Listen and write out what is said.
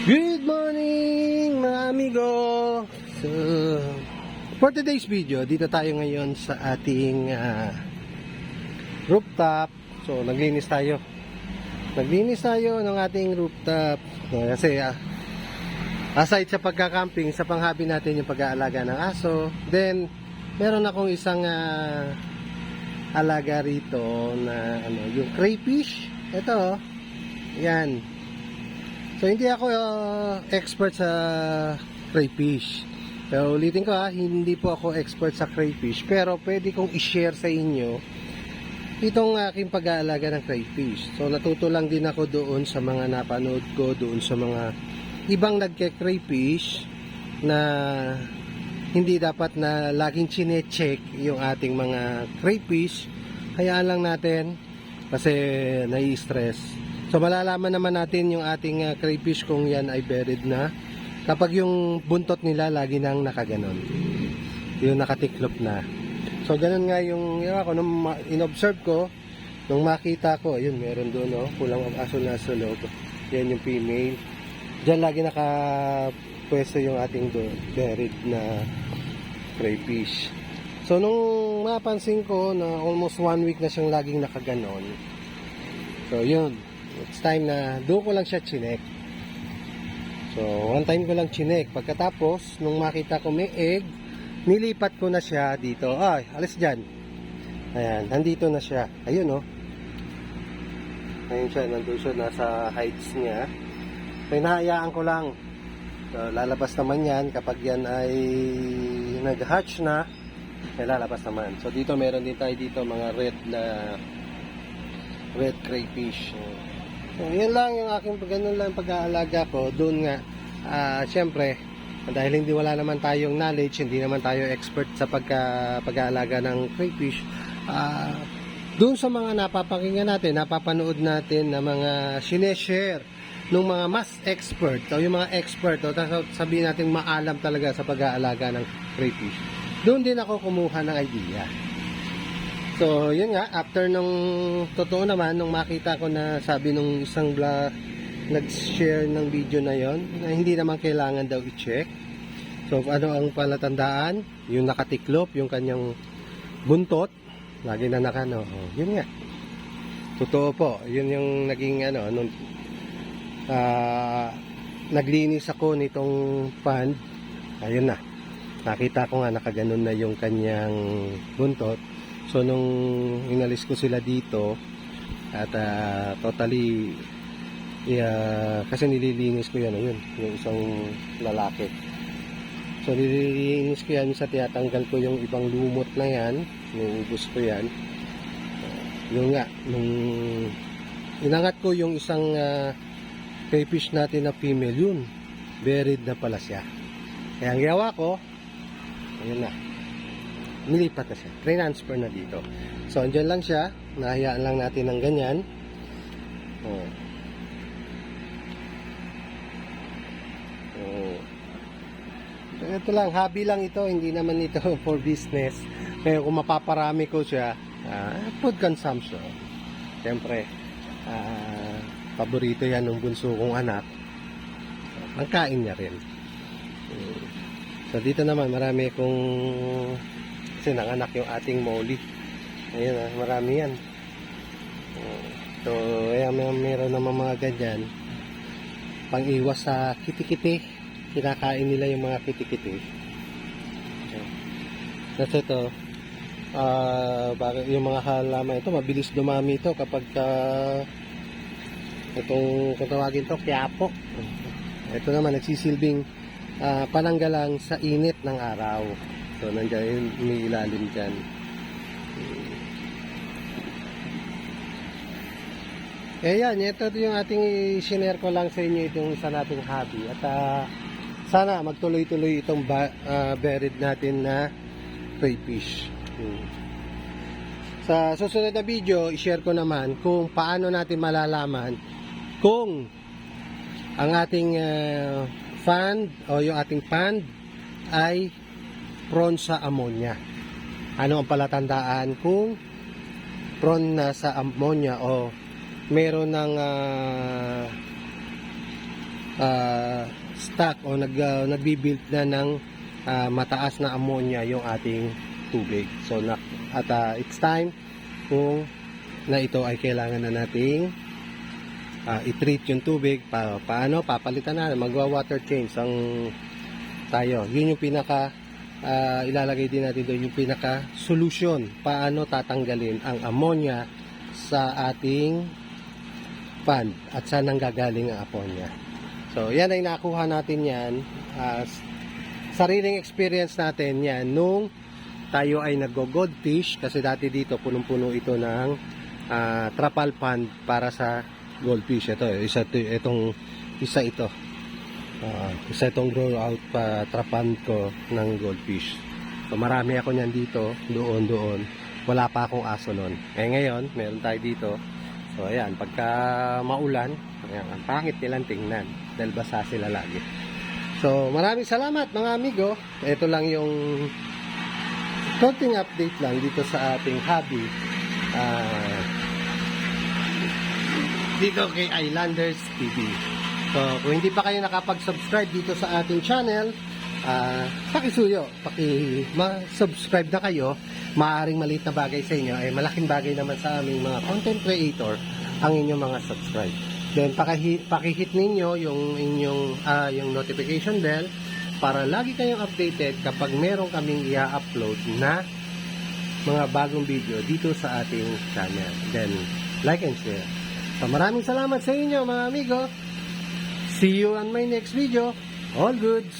Good morning mga amigo! So, for today's video, dito tayo ngayon sa ating ah, rooftop. So, naglinis tayo. Naglinis tayo ng ating rooftop. So, kasi ah, aside sa pagka-camping, sa panghabi natin yung pag-aalaga ng aso. Then, meron akong isang ah, alaga rito na ano, yung crayfish. Ito, yan. So hindi ako uh, expert sa crayfish. Pero ulitin ko ha, hindi po ako expert sa crayfish. Pero pwede kong i-share sa inyo itong aking pag-aalaga ng crayfish. So natuto lang din ako doon sa mga napanood ko, doon sa mga ibang nagke-crayfish na hindi dapat na laging chine-check yung ating mga crayfish. Hayaan lang natin kasi nai-stress. So malalaman naman natin yung ating uh, crayfish kung yan ay buried na kapag yung buntot nila lagi nang nakaganon. Yung nakatiklop na. So ganun nga yung yung ako nung inobserve ko nung makita ko, yun meron doon no, kulang ang aso na sa loob. Yan yung female. Diyan lagi nakapwesto yung ating do- buried na crayfish. So nung mapansin ko na almost one week na siyang laging nakaganon. So yun, it's time na doon ko lang siya chinek. So one time ko lang chinek. Pagkatapos, nung makita ko may egg, nilipat ko na siya dito. Ay, alis dyan. Ayan, nandito na siya. Ayun oh. Ayun siya, nandun siya, nasa heights niya. So hinahayaan ko lang. So, lalabas naman yan kapag yan ay nag-hatch na, ay lalabas naman. So dito meron din tayo dito mga red na red crayfish. So, yun lang yung aking ganun lang pag-aalaga ko. Doon nga, ah, syempre, dahil hindi wala naman tayong knowledge, hindi naman tayo expert sa pagka, pag-aalaga ng crayfish, ah, doon sa mga napapakinggan natin, napapanood natin na mga sineshare ng mga mas expert o yung mga expert o sabihin natin maalam talaga sa pag-aalaga ng crayfish. Doon din ako kumuha ng idea. So, yun nga, after nung totoo naman, nung makita ko na sabi nung isang vlog, nag-share ng video na yon na hindi naman kailangan daw i-check. So, ano ang palatandaan? Yung nakatiklop, yung kanyang buntot, lagi na nakano. Oh, yun nga. Totoo po. Yun yung naging ano, nung ah, naglinis ako nitong pond. Ayun na. Nakita ko nga nakaganon na yung kanyang buntot. So nung inalis ko sila dito at ah, totally yeah, kasi nililinis ko yan ayun, yung isang lalaki. So nililinis ko yan sa tinatanggal ko yung ibang lumot na yan, nuubos ko yan. Uh, nga, nung inangat ko yung isang crayfish natin na female yun, buried na pala siya. Kaya ang ginawa ko, ayun na, nilipat na siya. Transfer na dito. So, andyan lang siya. Nahayaan lang natin ng ganyan. Oh. Oh. So, ito lang, hobby lang ito. Hindi naman ito for business. Kaya kung mapaparami ko siya, ah, food consumption. Siyempre, ah, paborito yan ng bunso kong anak. Ang kain niya rin. So, dito naman, marami kong kasi nanganak yung ating molly. Ayun ah, marami yan. So, ayan, may meron naman mga ganyan. Pang-iwas sa kitikiti. Kinakain nila yung mga kitikiti. Kasi ito, bakit yung mga halaman ito, mabilis dumami ito kapag ah, itong kung tawagin to, kiyapo. Ito naman, nagsisilbing ah, pananggalang sa init ng araw. So, nandiyan yung may ilalim dyan. Eh yan, ito yung ating sinare ko lang sa inyo itong isa nating hobby. At ah, sana magtuloy-tuloy itong ba, ah, buried natin na crayfish. Hmm. Sa susunod na video, i-share ko naman kung paano natin malalaman kung ang ating ah, fund o yung ating pond ay prone sa ammonia. Ano ang palatandaan kung prone na sa ammonia o meron ng ah, ah, stock o nag, ah, nagbibuild na ng ah, mataas na ammonia yung ating tubig. So na, at ah, it's time kung na ito ay kailangan na nating ah, i-treat yung tubig pa, paano papalitan na magwa-water change ang tayo. Yun yung pinaka ah, ilalagay din natin doon yung pinaka solution paano tatanggalin ang ammonia sa ating pan at saan nang gagaling ang ammonia. So, yan ay nakuha natin yan as sariling experience natin yan nung tayo ay nag-goldfish kasi dati dito punong-puno ito ng ah, trapal pond para sa goldfish. Ito, isa ito, itong isa ito. Ah, isa itong grow out pa trapan ko ng goldfish. So marami ako niyan dito, doon, doon. Wala pa akong aso noon. Eh ngayon, meron tayo dito. So ayan, pagka maulan, ayan, ang pangit nilang tingnan dahil basa sila lagi. So maraming salamat mga amigo. Ito lang yung konting update lang dito sa ating hobby. Ah, dito kay Islanders TV. So, kung hindi pa kayo nakapag-subscribe dito sa ating channel, ah, pakisuyo, paki-subscribe na kayo. Maaring maliit na bagay sa inyo, ay malaking bagay naman sa aming mga content creator ang inyong mga subscribe. Then, paki- pakihit ninyo yung inyong ah, yung notification bell para lagi kayong updated kapag meron kaming i-upload na mga bagong video dito sa ating channel. Then, like and share. So, maraming salamat sa inyo mga amigo. See you on my next video. All goods.